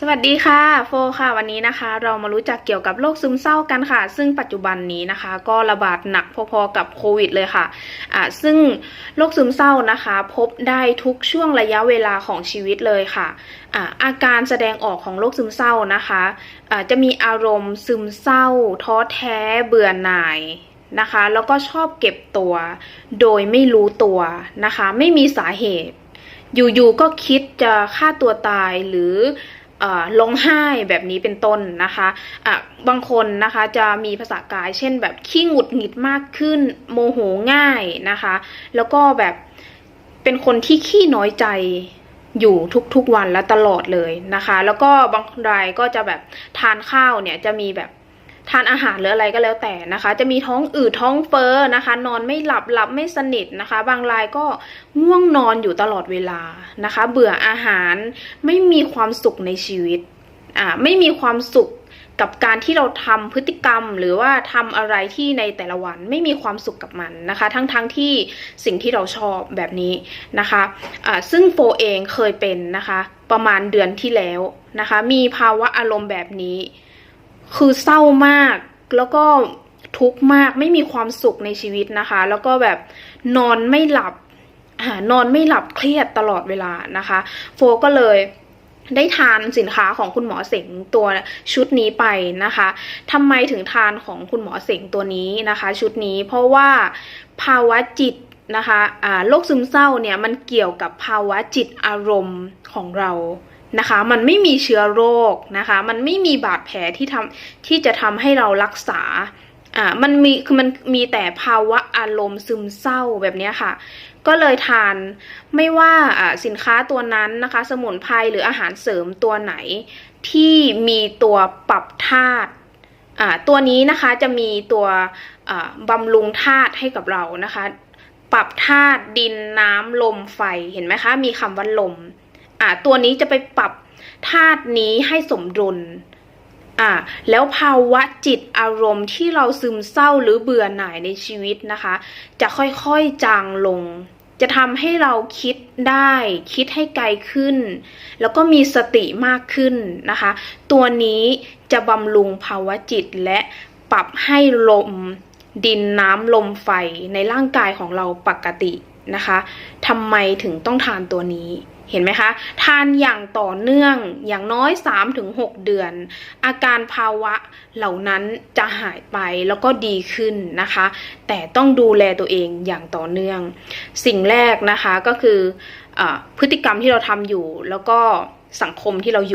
สวัสดีค่ะโฟค่ะวันนี้นะคะ เรามารู้จักเกี่ยวกับโรคซึมเศร้ากันค่ะ ซึ่งปัจจุบันนี้นะคะ ก็ระบาดหนักพอๆกับโควิดเลยค่ะอ่าซึ่งโรคซึมเศร้านะคะ พบได้ทุกช่วงระยะเวลาของชีวิตเลยค่ะอ่าอาการแสดงออกของโรคซึมเศร้านะคะอ่าจะมีอารมณ์ซึมเศร้า ท้อแท้เบื่อหน่ายนะคะแล้วก็ชอบเก็บตัว โดยไม่รู้ตัวนะคะ ไม่มีสาเหตุ อยู่ๆก็คิดจะฆ่าตัวตายหรือ ร้องไห้แบบนี้เป็นต้นนะคะะบางคนนะคะจะมีภาษากาย เช่นแบบขี้หงุดหงิดมากขึ้น โมโหง่ายนะคะ แล้วก็แบบเป็นคนที่ขี้น้อยใจอยู่ทุกๆวันและตลอดเลยนะคะ แล้วก็บางรายก็จะแบบทานข้าวเนี่ยจะมีแบบ ทานอาหารหรืออะไรก็แล้วแต่นะคะ จะมีท้องอืดท้องเฟ้อนะคะ นอนไม่หลับหลับไม่สนิทนะคะ บางรายก็ง่วงนอนอยู่ตลอดเวลานะคะ เบื่ออาหารไม่มีความสุขในชีวิตอ่าไม่มีความสุขกับการที่เราทำพฤติกรรมหรือว่าทำอะไรที่ในแต่ละวันไม่มีความสุขกับมันนะคะ ทั้งๆทที่สิ่งที่เราชอบแบบนี้นะคะอ่าซึ่งโฟเองเคยเป็นนะคะ ประมาณเดือนที่แล้วนะคะ มีภาวะอารมณ์แบบนี้ คือเศร้ามากแล้วก็ทุกข์มากไม่มีความสุขในชีวิตนะคะ แล้วก็แบบนอนไม่หลับนอนไม่หลับเครียดตลอดเวลานะคะ โฟก็เลยได้ทานสินค้าของคุณหมอเสงตัวชุดนี้ไปนะคะทำไมถึงทานของคุณหมอเสงตัวนี้นะคะ ชุดนี้เพราะว่าภาวะจิตนะคะอ่าโรคซึมเศร้าเนี่ยมันเกี่ยวกับภาวะจิตอารมณ์ของเรา นะคะ มันไม่มีเชื้อโรคนะคะ มันไม่มีบาดแผลที่ทำที่จะทำให้เรารักษาอ่ามันมีคือมันมีแต่ภาวะอารมณ์ซึมเศร้าแบบนี้ค่ะ ก็เลยทานไม่ว่าอ่าสินค้าตัวนั้นนะคะ สมุนไพรหรืออาหารเสริมตัวไหน ที่มีตัวปรับธาตุอ่าตัวนี้นะคะจะมีตัวบำรุงธาตุให้กับเรานะคะ ปรับธาตุดินน้ำลมไฟเห็นไหมคะ มีคำว่าลม อ่าตัวนี้จะไปปรับธาตุนี้ให้สมดุลอ่าแล้วภาวะจิตอารมณ์ที่เราซึมเศร้าหรือเบื่อหน่ายในชีวิตนะคะ จะค่อยๆจางลง จะทำให้เราคิดได้ คิดให้ไกลขึ้น แล้วก็มีสติมากขึ้นนะคะ ตัวนี้จะบำรุงภาวะจิตและปรับให้ลมดินน้ำลมไฟในร่างกายของเราปกตินะคะทำไมถึงต้องทานตัวนี้ เห็นไหมคะ ทานอย่างต่อเนื่องอย่างน้อย 3-6 เดือน อาการภาวะเหล่านั้นจะหายไปแล้วก็ดีขึ้นนะคะ แต่ต้องดูแลตัวเองอย่างต่อเนื่อง สิ่งแรกนะคะก็คืออพฤติกรรมที่เราทำอยู่แล้วก็สังคมที่เราอยู่